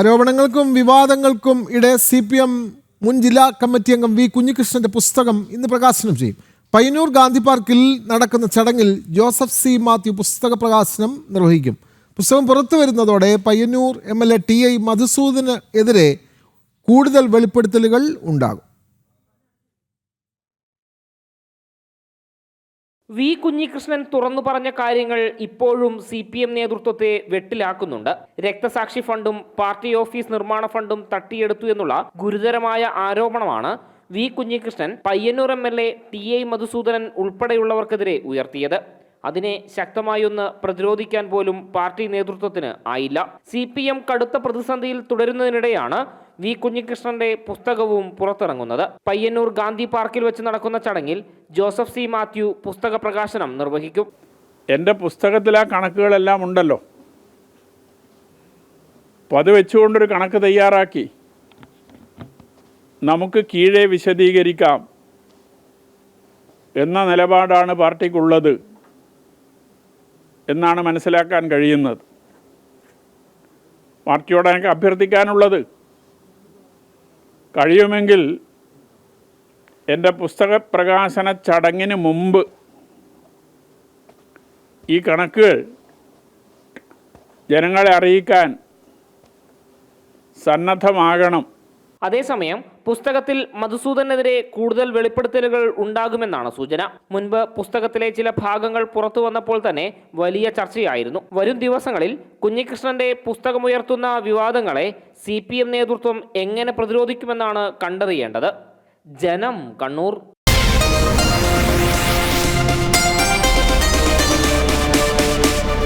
ആരോപണങ്ങൾക്കും വിവാദങ്ങൾക്കും ഇടെ C P M മുൻ ജില്ലാ കമ്മിറ്റി അംഗം വി കുഞ്ഞികൃഷ്ണന്റെ പുസ്തകം ഇന്ന് പ്രകാശനം ചെയ്യും. പയ്യന്നൂർ ഗാന്ധി പാർക്കിൽ നടക്കുന്ന ചടങ്ങിൽ ജോസഫ് സി മാത്യു പുസ്തക പ്രകാശനം നിർവഹിക്കും. പുസ്തകം പുറത്തു വരുന്നതോടെ Payyanur M L A T I മധുസൂദന് എതിരെ കൂടുതൽ വെളിപ്പെടുത്തലുകൾ ഉണ്ടാകും. വി കുഞ്ഞികൃഷ്ണൻ തുറന്നു പറഞ്ഞ കാര്യങ്ങൾ ഇപ്പോഴും സി പി എം നേതൃത്വത്തെ വെട്ടിലാക്കുന്നുണ്ട്. രക്തസാക്ഷി ഫണ്ടും പാർട്ടി ഓഫീസ് നിർമ്മാണ ഫണ്ടും തട്ടിയെടുത്തു എന്നുള്ള ഗുരുതരമായ ആരോപണമാണ് V Kunhikrishnan Payyanur M L A T I Madhusudanan ഉൾപ്പെടെയുള്ളവർക്കെതിരെ ഉയർത്തിയത്. അതിനെ ശക്തമായൊന്ന് പ്രതിരോധിക്കാൻ പോലും പാർട്ടി നേതൃത്വത്തിന് ആയില്ല. സി കടുത്ത പ്രതിസന്ധിയിൽ തുടരുന്നതിനിടെയാണ് വി കുഞ്ഞികൃഷ്ണന്റെ പുസ്തകവും പുറത്തിറങ്ങുന്നത്. പയ്യന്നൂർ ഗാന്ധി പാർക്കിൽ വെച്ച് നടക്കുന്ന ചടങ്ങിൽ ജോസഫ് സി മാത്യു പുസ്തക പ്രകാശനം നിർവഹിക്കും. എന്റെ പുസ്തകത്തിൽ ആ കണക്കുകളെല്ലാം ഉണ്ടല്ലോ. അപ്പോൾ അത് വെച്ചുകൊണ്ടൊരു കണക്ക് തയ്യാറാക്കി. നമുക്ക് കീഴേ വിശദീകരിക്കാം. എന്ന നിലപാടാണ് പാർട്ടിക്കുള്ളത്. എന്നാണ് മനസ്സിലാക്കാൻ കഴിയുന്നത്. പാർട്ടിയോട് എനിക്ക് അഭ്യർത്ഥിക്കാനുള്ളത്. കഴിയുമെങ്കിൽ എന്റെ പുസ്തക പ്രകാശന ചടങ്ങിന് മുമ്പ് ഈ കണക്കുകൾ ജനങ്ങളെ അറിയിക്കാൻ സന്നദ്ധമാകണം. അതേസമയം പുസ്തകത്തിൽ മധുസൂദനെതിരെ കൂടുതൽ വെളിപ്പെടുത്തലുകൾ ഉണ്ടാകുമെന്നാണ് സൂചന. മുൻപ് പുസ്തകത്തിലെ ചില ഭാഗങ്ങൾ പുറത്തു വന്നപ്പോൾ തന്നെ വലിയ ചർച്ചയായിരുന്നു. വരും ദിവസങ്ങളിൽ കുഞ്ഞികൃഷ്ണന്റെ പുസ്തകമുയർത്തുന്ന വിവാദങ്ങളെ സി നേതൃത്വം എങ്ങനെ പ്രതിരോധിക്കുമെന്നാണ് കണ്ടറിയേണ്ടത്. ജനം കണ്ണൂർ